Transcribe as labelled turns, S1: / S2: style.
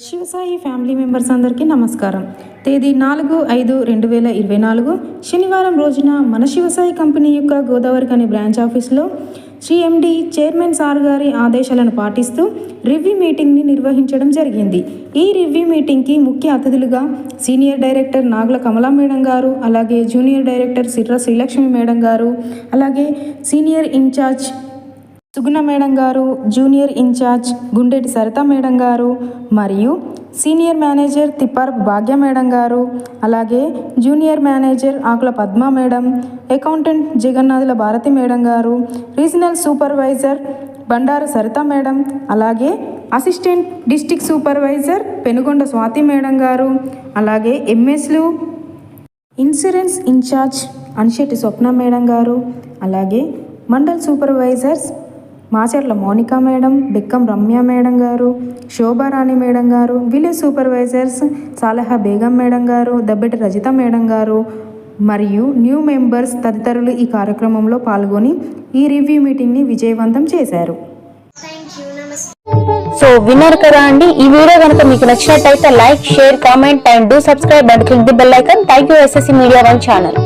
S1: Shivasai family members అందరికీ నమస్కారం. తేదీ నాలుగు ఐదు రెండు వేల ఇరవై నాలుగు శనివారం రోజున మన శివసాయి కంపెనీ యొక్క గోదావరి కని బ్రాంచ్ ఆఫీస్లో సిఎండి చైర్మన్ సార్ గారి ఆదేశాలను పాటిస్తూ రివ్యూ మీటింగ్ని నిర్వహించడం జరిగింది. ఈ రివ్యూ మీటింగ్కి ముఖ్య అతిథులుగా senior director Nagula Kamala madam garu అలాగే junior director Sirra Srilakshmi madam garu అలాగే senior incharge Suguna madam garu junior incharge Gundeti Saritha madam garu మరియు senior manager Tippar Bhagya madam garu అలాగే junior manager Akula Padma madam accountant Jagannathula Bharathi madam garu regional supervisor Bandaru Saritha madam అలాగే assistant district supervisor Penugonda Swathi madam garu అలాగే ఎంఎస్లు insurance incharge Anshetti Swapna madam garu అలాగే mandal supervisors Macharla Mounika madam Bekkam Ramya madam garu Shobharani madam garu village supervisors Salaha Begum madam garu Dabbeti Rajitha madam garu మరియు new members తదితరులు ఈ కార్యక్రమంలో పాల్గొని ఈ review మీటింగ్ని విజయవంతం చేశారు.
S2: సో విన్నారు కదా అండి ఈ వీడియో కనుక మీకు నచ్చినట్టయితే like share comment and do subscribe and click the bell icon. Thank you SSC media one channel.